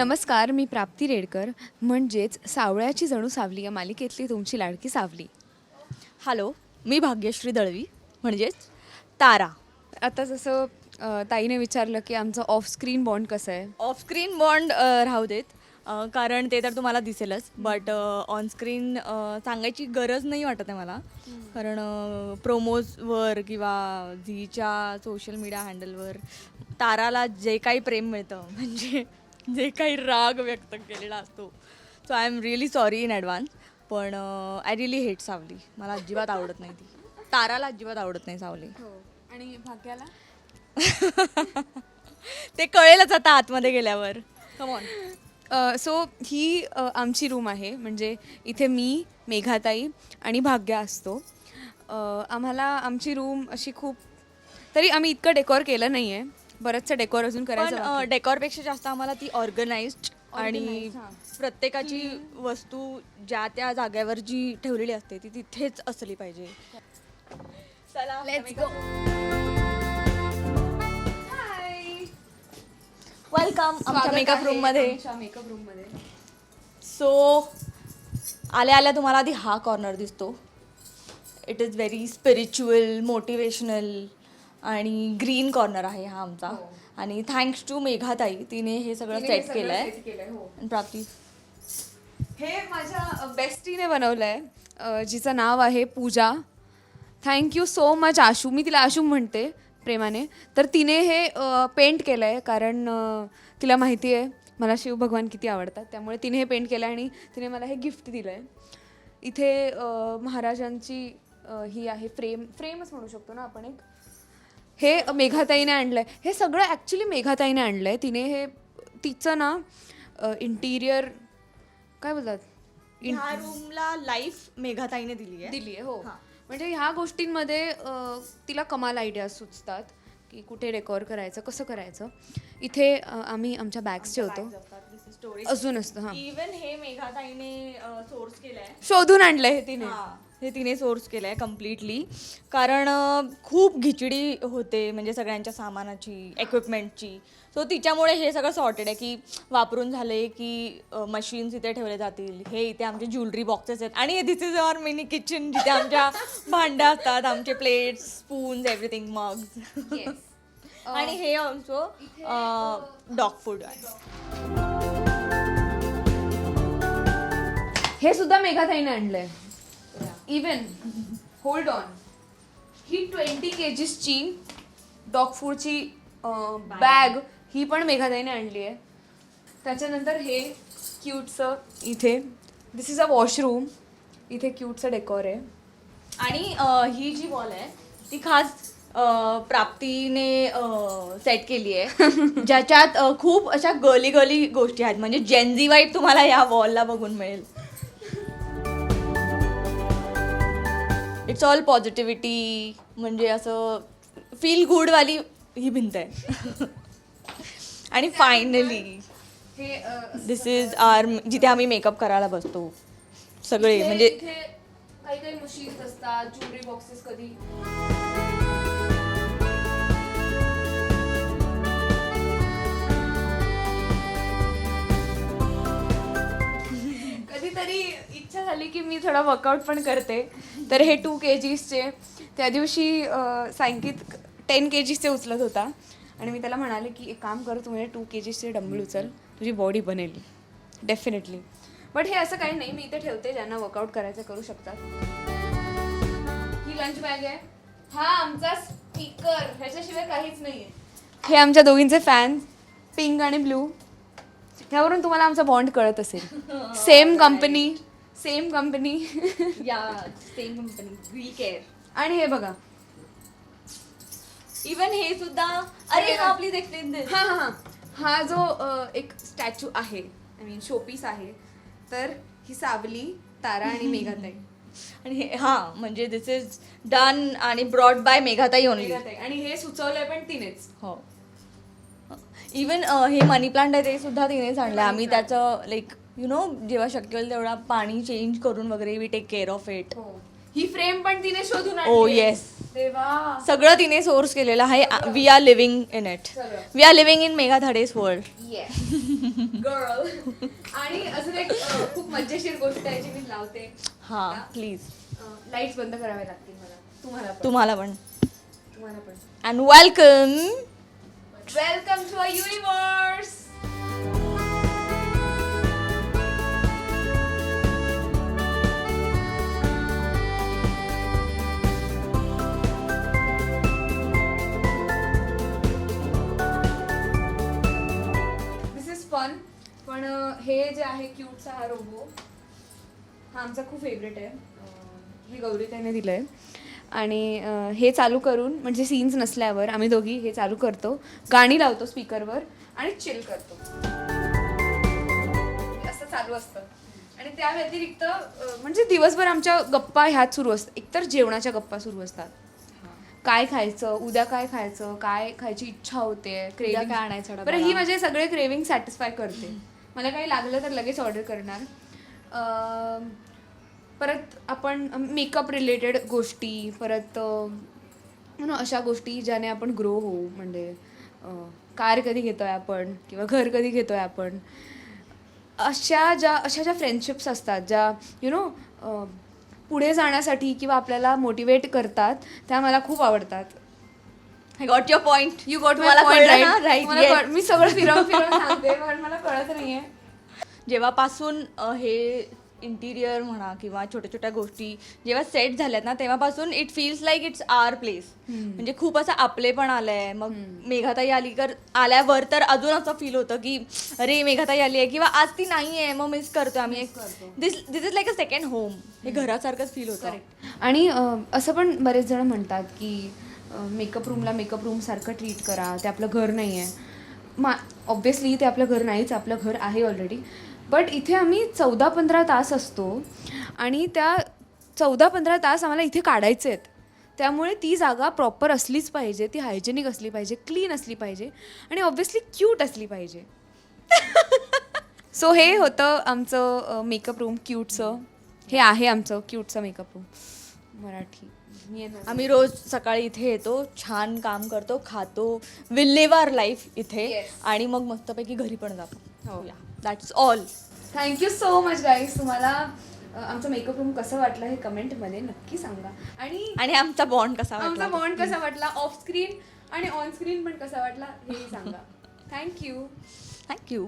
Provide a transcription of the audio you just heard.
नमस्कार मी प्राप्ती रेडकर. म्हणजेच सावळ्याची जणू सावली या मालिकेतली तुमची लाडकी सावली. हॅलो मी भाग्यश्री दळवी म्हणजेच तारा. आता जसं अ, ताईने विचारलं की आमचं ऑफ स्क्रीन बॉन्ड कसं आहे? ऑफस्क्रीन बॉन्ड राहू देत. अ, कारण ते तर तुम्हाला दिसेलच बट ऑन स्क्रीन सांगायची गरज नाही वाटत आहे मला. कारण प्रोमोजवर किंवा झीच्या सोशल मीडिया हँडलवर ताराला जे काही प्रेम मिळतं म्हणजे जे काही राग व्यक्त केलेला असतो. So I am really sorry in advance पण आय रिअली हेट सावली. मला अजिबात आवडत नाही ती. ताराला अजिबात आवडत नाही सावली. आणि भाग्याला? ते कळेलच आता आतमध्ये गेल्यावर. कमॉन सो ही अ, आमची रूम आहे. म्हणजे इथे मी मेघाताई आणि भाग्या असतो. अ, आम्हाला आमची रूम अशी खूप तरी आम्ही इतकं डेकोर केलं नाही आहे बरंचसं डेकोर अजून करायचं. डेकॉरपेक्षा जास्त आम्हाला ती ऑर्गनाइज्ड आणि Organized, हां. प्रत्येकाची वस्तू ज्या त्या जागेवर जी ठेवलेली असते ती तिथेच असली पाहिजे. चला Let's go. वेलकम आमच्या मेकअप आहे रूममध्ये आमच्या मेकअप रूममध्ये सो आल्या आल्या तुम्हाला आधी हा कॉर्नर दिसतो. It is very spiritual motivational आणि ग्रीन कॉर्नर आहे हा आमचा. हो. आणि थँक्स टू मेघाताई तिने हे सगळं सेट केलंय, हो. आणि प्राप्ती. हे माझ्या बेस्टीने बनवलं आहे जिचं नाव आहे Pooja. Thank you so much Ashu. मी तिला आशू म्हणते प्रेमाने. तर तिने हे पेंट केलं आहे कारण तिला माहिती आहे मला शिव भगवान किती आवडतात. त्यामुळे तिने हे पेंट केलं आहे आणि तिने मला हे गिफ्ट दिलं आहे इथे महाराजांची ही आहे फ्रेम फ्रेमच म्हणू शकतो ना आपण एक? हे मेघाताईने आणलं आहे हे सगळं ॲक्च्युली मेघाताईने आणलं आहे तिने हे तिचं ना इंटिरियर काय बोलतात? ह्या रूमला लाईफ मेघाताईने दिली आहे दिली आहे हो. हां. म्हणजे ह्या गोष्टींमध्ये तिला कमाल आयडिया सुचतात की कुठे रेकॉर्ड करायचं कसं करायचं. इथे आम्ही आमच्या बॅग्स ठेवतो. अजून असतं हां. इवन हे मेघाताईने सोर्स केलंय. शोधून आणलंय हे तिने. हे तिने सोर्स केलंय कम्प्लिटली कारण खूप घिचडी होते म्हणजे सगळ्यांच्या सामानाची इक्विपमेंटची सो तिच्यामुळे हे सगळं सॉर्टेड आहे की वापरून झाले की मशीन्स इथे ठेवले जातील. हे इथे आमचे ज्वेलरी बॉक्सेस आहेत. आणि this is our mini kitchen जिथे आमच्या भांड्या असतात आमचे प्लेट्स स्पून्स एव्हरीथिंग मग्स आणि हे ऑल्सो डॉग फूड आहे. हे सुद्धा मेघाताईने आणलंय. इवन होल्ड ऑन ही ट्वेंटी केजीसची डॉग फूडची बॅग ही पण मेघाताईने आणली आहे. त्याच्यानंतर हे क्यूटचं इथे दिस इज अ वॉशरूम इथे क्यूटचं डेकोर आहे. आणि ही जी वॉल आहे ती खास प्राप्तीने सेट केली आहे. ज्याच्यात खूप अशा गली गली गोष्टी आहेत. म्हणजे जेन्झी वाईट तुम्हाला या वॉलला बघून मिळेल. इट्स ऑल पॉझिटिव्हिटी म्हणजे असं फील गुडवाली ही भिंत आहे. आणि फायनली दिस इज आर जिथे आम्ही मेकअप करायला बसतो. सगळे म्हणजे इथे काही काही मशीन्स असतात ज्वेलरी बॉक्सेस कधी. कधीतरी इच्छा झाली की मी थोडा वर्कआउट पण करते. तर हे टू के जीसचे त्या दिवशी अं, सांकित टेन के जीसचे उचलत होता. आणि मी त्याला म्हणाले की एक काम कर तू म्हणजे टू के जीसचे डंबल उचल. तुझी बॉडी बनेल. डेफिनेटली बट हे असं काही नाही. मी इथे ठेवते. ज्यांना वर्कआउट करायचं करू शकतात. ही लंच बॅग आहे. हा आमचा स्पीकर ह्याच्याशिवाय काहीच नाही आहे हे आमच्या दोघींचे फॅन पिंक आणि ब्लू ह्यावरून तुम्हाला आमचा बॉन्ड कळत असेल. Same company same company. या सेम कंपनी. वी केअर आणि हे बघा. इवन हे सुद्धा अरे हा एक्सप्लेन दिस हा हा हा. हा जो अ, एक स्टॅच्यू आहे आय मीन शोपीस आहे तर ही सावली तारा आणि मेघाताई. आणि हे हा म्हणजे दिस इज डन आणि brought by Meghatai only Meghatai. आणि हे सुचवलंय पण तिनेच. हो. इवन हे मनी प्लांट आहे ते सुद्धा तिनेच आणलं आम्ही त्याचं लाईक यु नो जेव्हा शक्य होईल तेवढा पाणी चेंज करून वगैरे we take care of it he. Frame पण तिने शोधून ओ आणली. येस देवा. सगळं तिने सोर्स केलेलं आहे. We are living in it सगळं. We are living in mega धडेस world girl आणि अजून एक अ, खूप मजेशीर गोष्ट आहे जी मी लावते. हां प्लीज लाईट्स बंद करावे लागतील मला. तुम्हाला पण. तुम्हाला पण. तुम्हाला पण. And welcome welcome to a universe आहे क्यूटचा हा रोबो. हा आमचा खूप फेवरेट आहे. अ, हे गौरीताईने दिलं आहे आणि हे चालू करून म्हणजे सीन्स नसल्यावर आम्ही दोघी हे चालू करतो. गाणी लावतो स्पीकरवर आणि चिल करतो. असं चालू असतं. आणि त्या व्यतिरिक्त म्हणजे दिवसभर आमच्या गप्पा ह्यात सुरू असतात. एकतर जेवणाच्या गप्पा सुरू असतात. काय खायचं उद्या काय खायचं काय खायची इच्छा होते उद्या काय आणायचं? बरं ही माझे सगळे क्रेविंग सॅटिस्फाय करते. मला काही लागलं तर लगेच ऑर्डर करणार. परत आपण मेकअप रिलेटेड गोष्टी परत म्हणून अशा गोष्टी ज्याने आपण ग्रो होऊ. म्हणजे कार कधी घेतो आहे आपण किंवा घर कधी घेतो आहे आपण. अशा ज्या अशा ज्या फ्रेंडशिप्स असतात ज्या यु नो पुढे जाण्यासाठी किंवा आपल्याला मोटिवेट करतात त्या मला खूप आवडतात. I got your point you got मला कळलं राईट मी सगळं फिरवून फिरवून सांगते पण मला कळत नाहीये. जेव्हापासून हे इंटिरियर म्हणा किंवा छोट्या छोट्या गोष्टी जेव्हा सेट झाल्यात ना तेव्हापासून it feels like it's our place म्हणजे खूप असं आपले पण आलंय. मग मेघाताई आली तर आल्यावर तर अजून असं फील होतं की अरे मेघाताई आली आहे किंवा आज ती नाही आहे मग मिस करतो आम्ही. This this is like a second home हे घरासारखंच फील होतं. आणि असं पण बरेच जण म्हणतात की मेकअप रूमला मेकअप रूमसारखं ट्रीट करा. ते आपलं घर नाही आहे मा ऑब्विसली ते आपलं घर नाहीच आपलं घर आहे ऑलरेडी बट इथे आम्ही चौदा पंधरा तास असतो आणि त्या चौदा पंधरा तास आम्हाला इथे काढायचे आहेत. त्यामुळे ती जागा प्रॉपर असलीच पाहिजे ती हायजेनिक असली पाहिजे क्लीन असली पाहिजे आणि ऑब्व्हियसली क्यूट असली पाहिजे. सो हे होतं आमचं मेकअप रूम क्यूटचं हे आहे आमचं क्यूटचं मेकअप रूम मराठी. आम्ही रोज सकाळी इथे येतो छान काम करतो खातो. विल लिव्ह आर लाईफ इथे. आणि मग मस्तपैकी घरी पण जातो. हो. That's all thank you so much guys तुम्हाला आमचं मेकअप रूम कसं वाटलं हे कमेंटमध्ये नक्की सांगा. आणि आणि आमचा बॉन्ड कसा आमचा वाटला बॉन्ड कसा वाटला? ऑफ स्क्रीन आणि ऑन स्क्रीन पण कसा वाटला हेही सांगा. Thank you thank you